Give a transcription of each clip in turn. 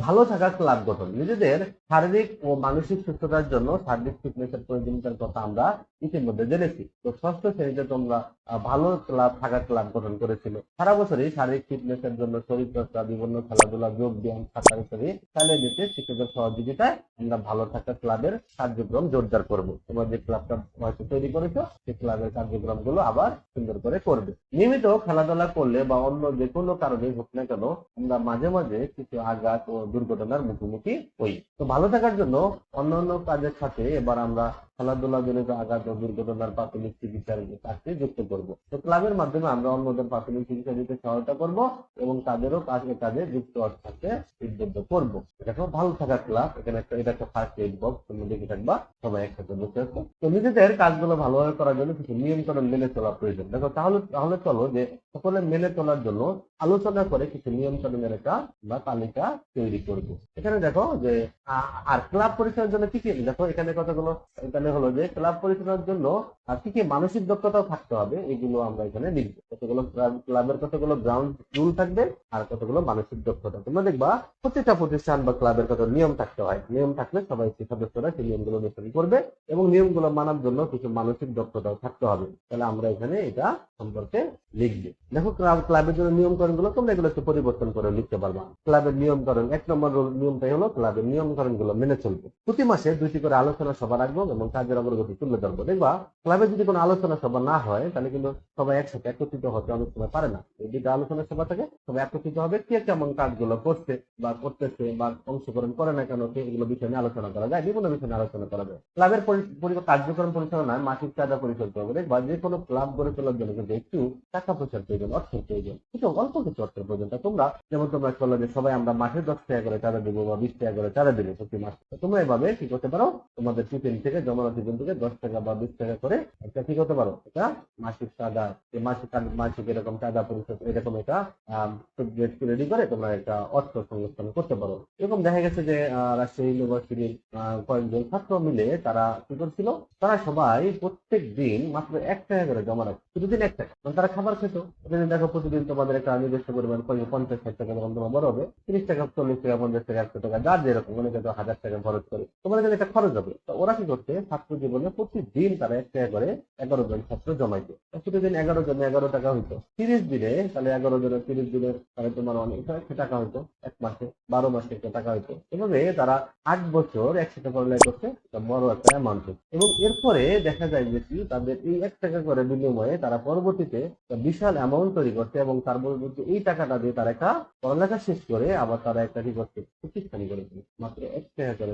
ভালো থাকা ক্লাব গঠন। নিজেদের শারীরিক ও মানসিক সুস্থতার জন্য শারীরিক ফিটনেসের প্রয়োজনীয়তার কথা আমরা ইতিমধ্যে জেনেছি। তো ষষ্ঠ শ্রেণীতে তোমরা ভালো ক্লাব, থাকা ক্লাব গঠন করেছিল। সারা বছরই শারীরিক ফিটনেস এর জন্য শরীর চর্চা, বিভিন্ন খেলাধুলা, যোগ ব্যায়াম, সাঁতার ইত্যাদি চালিয়ে যেতে শিক্ষকের সহযোগিতায় আমরা ভালো থাকা ক্লাবের কার্যক্রম জোরদার করব। তোমরা যে ক্লাবটা হয়তো তৈরি করেছ, সেই ক্লাবের কার্যক্রমগুলো আবার সুন্দর করে করবে। নিয়মিত খেলাধুলা করলে বা অন্য যে কোনো কারণে হোক না কেন, আমরা মাঝে মাঝে কিছু আঘাত ও দুর্ঘটনার মুখোমুখি হই। তো ভালো থাকার জন্য অন্যান্য কাজের সাথে এবার আমরা খেলাধুলা জনিত আঘাত ও দুর্ঘটনার প্রাথমিক চিকিৎসার কাজকে যুক্ত করব। তো ক্লাবের মাধ্যমে আমরা অন্যদের প্রাথমিক চিকিৎসা দিতে সহায়তা করব এবং তাদেরও কাজে কাজে যুক্ত থাকতে উদ্বুদ্ধ করব। এটা খুব ভালো থাকার ক্লাব, এখানে একটা, এটা একটা ফার্স্ট এইড বক্স তোমরা দেখে থাকবা, সবাই একসাথে বসে আছো। তো নিজেদের কাজগুলো ভালোভাবে করার জন্য কিছু নিয়ম কানুন মেনে চলা প্রয়োজন। দেখো, তাহলে তাহলে চলো যে সকলে মেনে চলার জন্য আলোচনা করে কিছু নিয়ম কানুনের একটা বা তালিকা তৈরি করব। এখানে দেখো যে আর ক্লাব পরিচালনার জন্য কি কি? দেখো, এখানে কতগুলো, এখানে হলো যে ক্লাব পরিচালনার জন্য কি কি মানসিক দক্ষতাও থাকতে হবে, এগুলো আমরা এখানে লিখব। কতগুলো ক্লাব- ক্লাবের কতগুলো গ্রাউন্ড রুল থাকবে আর কতগুলো মানসিক দক্ষতা। তোমরা দেখবা প্রত্যেকটা প্রতিষ্ঠান বা ক্লাবের কত নিয়ম থাকতে হয়। নিয়ম থাকলে সবাই সেই সদস্যরা সেই নিয়মগুলো অনুসরণ করবে এবং নিয়মগুলো মানার জন্য কিছু মানসিক দক্ষতাও থাকতে হবে। তাহলে আমরা এখানে এটা সম্পর্কে লিখব। দেখো ক্লাবের জন্য নিয়মকরণগুলো তোমরা এগুলো একটু পরিবর্তন করে লিখতে পারবা। ক্লাবের নিয়মকরণ, এক নম্বর নিয়মটাই হলো ক্লাবের নিয়মকরণগুলো মেনে চলবে। প্রতি মাসে দুইটি করে আলোচনা সভা রাখব এবং কাজের অগ্রগতি তুলে ধরবো। দেখবা, ক্লাবে যদি কোনো আলোচনা সভা না হয়, তাহলে কিন্তু সবাই একসাথে একত্রিত হতে অনেক সময় পারে না। এই দুইটা আলোচনা সভা থেকে সবাই একত্রিত হবে কে কেমন কাজগুলো করছে বা করতেছে বা অংশগ্রহণ করে না কেন, এগুলো বিষয় নিয়ে আলোচনা করা যায় বিভিন্ন বিষয় নিয়ে আলোচনা করা যায়। ক্লাবের কার্যক্রম পরিচালনায় মাসিক চাঁদা পরিশোধ করবে। দেখবা যে কোনো ক্লাব গড়ে তোলার জন্য কিন্তু একটু টাকা পয়সার প্রয়োজন, অর্থের প্রয়োজন কিন্তু অল্প কিছু অর্থের প্রয়োজন। তোমরা, যেমন তোমরা চলো যে সবাই আমরা মাসে দশ টাকা করে চাঁদা দেবো বা বিশ টাকা করে চাঁদা দেবো প্রতি মাসে। তোমরা এভাবে কি করতে পারো? তোমাদের টিফিন থেকে, জমানো টিফিন থেকে দশ টাকা বা বিশ টাকা করে একটা কি করতে পারো? এটা মাসিক চাঁদা মাসিক মাসিক এরকম চাঁদা পরিশোধ, এরকম এটা রেডি করে তোমরা একটা অর্থ সংস্থান করতে পারো। এরকম দেখা গেছে যে রাজশাহী ইউনিভার্সিটির কয়েকজন ছাত্র মিলে তারা কি করছিল? তারা সবাই প্রত্যেক দিন মাত্র এক টাকা করে জমা রাখে প্রতিদিন এক মানে তারা খাবার খেত। দেখো প্রতিদিন তোমাদের একটা নির্দিষ্ট পরিমাণ করে, পঞ্চাশ ষাট টাকা যখন তোমার বড় হবে। তিরিশ টাকা, চল্লিশ টাকা, পঞ্চাশ টাকা, একশো টাকা, যার যেরকম অনেকে তো হাজার টাকা খরচ করে। তোমার এখানে একটা খরচ হবে। তো ওরা কি করছে, ছাত্র জীবনে প্রতিদিন তারা এক টাকা করে এগারো জন ছাত্র জমাইছে প্রতিদিন এগারো জন এগারো টাকা হইতো। তিরিশ দিনে, তাহলে এগারো জনে তিরিশ দিনে তাহলে তোমার অনেক একটা টাকা হইতো। এক মাসে, বারো মাসে একটা টাকা হইতো। এভাবে তারা আট বছর একসাথে পড়ালেখা করছে বড় একটা অ্যামাউন্ট এবং এরপরে দেখা যায় যে কি, তাদের এই এক টাকা করে বিনিময়ে তারা পরবর্তীতে বিশাল অ্যামাউন্ট তৈরি করছে এবং তার পরবর্তী এই টাকাটা দিয়ে তারা একটা পড়ালেখা শেষ করে আবার তারা একটা কি করছে প্রতিষ্ঠান করেছে মাত্র এক টাকা করে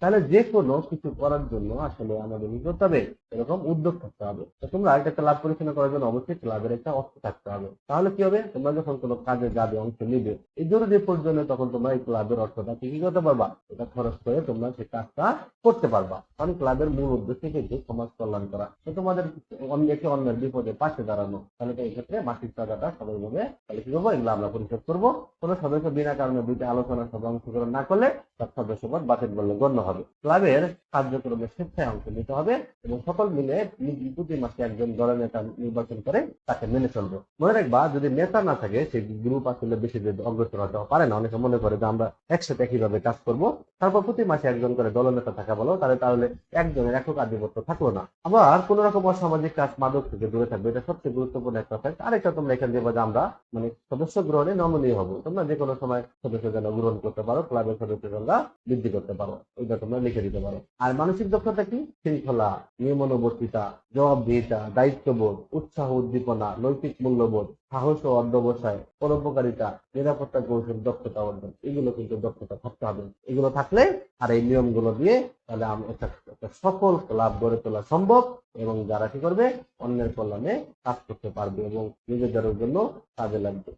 তাহলে যে কোনো কিছু করার জন্য আসলে আমাদের কি করতে হবে এরকম উদ্যোগ থাকতে হবে। তো তোমরা একটা লাভ পরিচালনা করার জন্য অবশ্যই ক্লাবের একটা অর্থ থাকতে হবে। তাহলে কি হবে? তোমরা যখন কোনো কাজে যাবে, অংশ নিবে, এই জরুরি প্রয়োজনে তখন তোমরা এই ক্লাবের অর্থটা কি করতে পারবা? এটা খরচ করে তোমরা সেই কাজটা করতে পারবা। কারণ ক্লাবের মূল উদ্দেশ্য কিন্তু সমাজ কল্যাণ করা। তো তোমাদের অন্য একে অন্যের বিপদে পাশে দাঁড়ানো। তাহলে তো এই ক্ষেত্রে মাসিক টাকাটা সবাই ভাবে তাহলে কি করব, এগুলো আমরা পরিশোধ করব। কোনো সদস্য বিনা কারণে দুইটা আলোচনা সভা অংশগ্রহণ না করলে তার সদস্যপদ বাতিল বলে গণ্য হবে। ক্লাবের কার্যক্রমে স্বেচ্ছায় অংশ নিতে হবে এবং সকল মিলে প্রতি মাসে একজন দলের নেতা নির্বাচন করে তাকে মেনে চলবে। মনে রাখবা, যদি নেতা না থাকে, সেই গ্রুপ আসলে বেশি অগ্রসর হতে পারে না। অনেকে মনে করে যে আমরা একসাথে একইভাবে কাজ করব। তারপর প্রতি মাসে একজন করে দলনেতা থাকা বলো, তাহলে তাহলে একজনের একক আধিপত্য থাকল না। আবার কোন রকম অসামাজিক কাজ মাদক থেকে দূরে থাকবে, এটা সবচেয়ে গুরুত্বপূর্ণ একটা ফ্যাক্ট আরেকটা তোমরা এখানে দেবো যে আমরা মানে সদস্য গ্রহণে নমনীয় হব। তোমরা যে কোনো সময় সদস্য যেন গ্রহণ করতে পারো ক্লাবের সদস্য সংখ্যা বৃদ্ধি করতে পারো। ওইটা তোমরা লিখে দিতে পারো। আর মানসিক দক্ষতা কি? শৃঙ্খলা, নিয়মানুবর্তিতা, জবাবদিহিতা, দায়িত্ববোধ, উৎসাহ উদ্দীপনা, নৈতিক মূল্যবোধ, সাহস ও অধ্যবসায় পরোপকারিতা, নিরাপত্তা কৌশল, দক্ষতা অর্জন। এগুলো কিন্তু দক্ষতা থাকতে হবে। এগুলো থাকলে আর এই নিয়মগুলো দিয়ে তাহলে একটা সফল লাভ গড়ে তোলা সম্ভব। এবং যারা কি করবে? অন্যের কল্যাণে কাজ করতে পারবে এবং নিজেদের জন্য কাজে লাগবে।